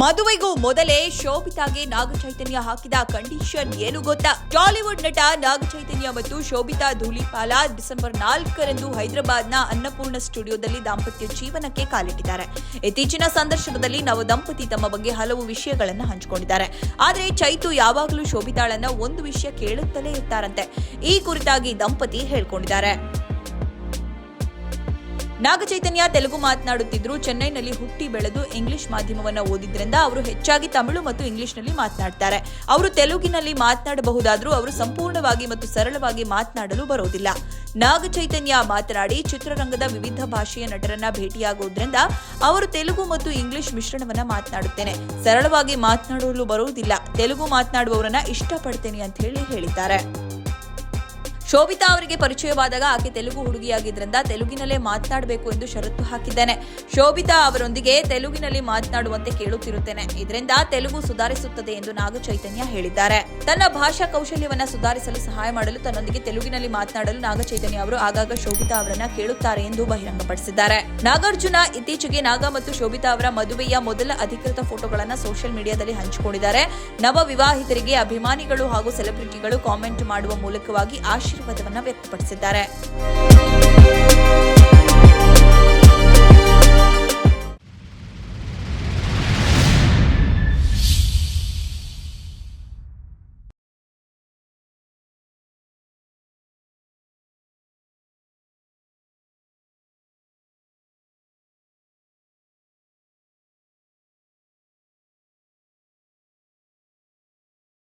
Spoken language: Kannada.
ಮದುವೆಗೂ ಮೊದಲೇ ಶೋಭಿತಾಗೆ ನಾಗಚೈತನ್ಯ ಹಾಕಿದ ಕಂಡೀಷನ್ ಏನು ಗೊತ್ತಾ? ಟಾಲಿವುಡ್ ನಟ ನಾಗಚೈತನ್ಯ ಮತ್ತು ಶೋಭಿತಾ ಧೂಲಿಪಾಲ ಡಿಸೆಂಬರ್ ನಾಲ್ಕರಂದು ಹೈದರಾಬಾದ್ನ ಅನ್ನಪೂರ್ಣ ಸ್ಟುಡಿಯೋದಲ್ಲಿ ದಾಂಪತ್ಯ ಜೀವನಕ್ಕೆ ಕಾಲಿಟ್ಟಿದ್ದಾರೆ. ಇತ್ತೀಚಿನ ಸಂದರ್ಶನದಲ್ಲಿ ನವ ದಂಪತಿ ತಮ್ಮ ಬಗ್ಗೆ ಹಲವು ವಿಷಯಗಳನ್ನು ಹಂಚಿಕೊಂಡಿದ್ದಾರೆ. ಆದರೆ ಚೈತು ಯಾವಾಗಲೂ ಶೋಭಿತಾಳನ್ನ ಒಂದು ವಿಷಯ ಕೇಳುತ್ತಲೇ ಇರ್ತಾರಂತೆ. ಈ ಕುರಿತಾಗಿ ದಂಪತಿ ಹೇಳ್ಕೊಂಡಿದ್ದಾರೆ. ನಾಗಚೈತನ್ಯ ತೆಲುಗು ಮಾತನಾಡುತ್ತಿದ್ರು ಚೆನ್ನೈನಲ್ಲಿ ಹುಟ್ಟಿ ಬೆಳೆದು ಇಂಗ್ಲಿಷ್ ಮಾಧ್ಯಮವನ್ನ ಓದಿದ್ರಿಂದ ಅವರು ಹೆಚ್ಚಾಗಿ ತಮಿಳು ಮತ್ತು ಇಂಗ್ಲಿಷ್ನಲ್ಲಿ ಮಾತನಾಡ್ತಾರೆ. ಅವರು ತೆಲುಗಿನಲ್ಲಿ ಮಾತನಾಡಬಹುದಾದ್ರೂ ಅವರು ಸಂಪೂರ್ಣವಾಗಿ ಮತ್ತು ಸರಳವಾಗಿ ಮಾತನಾಡಲು ಬರೋದಿಲ್ಲ. ನಾಗಚೈತನ್ಯ ಮಾತನಾಡಿ, ಚಿತ್ರರಂಗದ ವಿವಿಧ ಭಾಷೆಯ ನಟರನ್ನ ಭೇಟಿಯಾಗುವುದರಿಂದ ಅವರು ತೆಲುಗು ಮತ್ತು ಇಂಗ್ಲಿಷ್ ಮಿಶ್ರಣವನ್ನ ಮಾತನಾಡುತ್ತೇನೆ. ಸರಳವಾಗಿ ಮಾತನಾಡಲು ಬರುವುದಿಲ್ಲ. ತೆಲುಗು ಮಾತನಾಡುವವರನ್ನ ಇಷ್ಟಪಡ್ತೇನೆ ಅಂತ ಹೇಳಿ ಹೇಳಿದ್ದಾರೆ. ಶೋಭಿತಾ ಅವರಿಗೆ ಪರಿಚಯವಾದಾಗ ಆಕೆ ತೆಲುಗು ಹುಡುಗಿಯಾಗಿದ್ದರಿಂದ ತೆಲುಗಿನಲ್ಲೇ ಮಾತನಾಡಬೇಕು ಎಂದು ಷರತ್ತು ಹಾಕಿದ್ದೇನೆ. ಶೋಭಿತಾ ಅವರೊಂದಿಗೆ ತೆಲುಗಿನಲ್ಲಿ ಮಾತನಾಡುವಂತೆ ಕೇಳುತ್ತಿರುತ್ತೇನೆ. ಇದರಿಂದ ತೆಲುಗು ಸುಧಾರಿಸುತ್ತದೆ ಎಂದು ನಾಗ ಚೈತನ್ಯ ಹೇಳಿದ್ದಾರೆ. ತನ್ನ ಭಾಷಾ ಕೌಶಲ್ಯವನ್ನ ಸುಧಾರಿಸಲು ಸಹಾಯ ಮಾಡಲು ತನ್ನೊಂದಿಗೆ ತೆಲುಗಿನಲ್ಲಿ ಮಾತನಾಡಲು ನಾಗ ಚೈತನ್ಯ ಅವರು ಆಗಾಗ ಶೋಭಿತಾ ಅವರನ್ನ ಕೇಳುತ್ತಾರೆ ಎಂದು ಬಹಿರಂಗಪಡಿಸಿದ್ದಾರೆ. ನಾಗಾರ್ಜುನ ಇತ್ತೀಚೆಗೆ ನಾಗ ಮತ್ತು ಶೋಭಿತಾ ಅವರ ಮದುವೆಯ ಮೊದಲ ಅಧಿಕೃತ ಫೋಟೋಗಳನ್ನು ಸೋಷಿಯಲ್ ಮೀಡಿಯಾದಲ್ಲಿ ಹಂಚಿಕೊಂಡಿದ್ದಾರೆ. ನವ ವಿವಾಹಿತರಿಗೆ ಅಭಿಮಾನಿಗಳು ಹಾಗೂ ಸೆಲೆಬ್ರಿಟಿಗಳು ಕಾಮೆಂಟ್ ಮಾಡುವ ಮೂಲಕವಾಗಿ ಆಶೀರ್ವಾದವನ್ನ ವ್ಯಕ್ತಪಡಿಸಿದ್ದಾರೆ.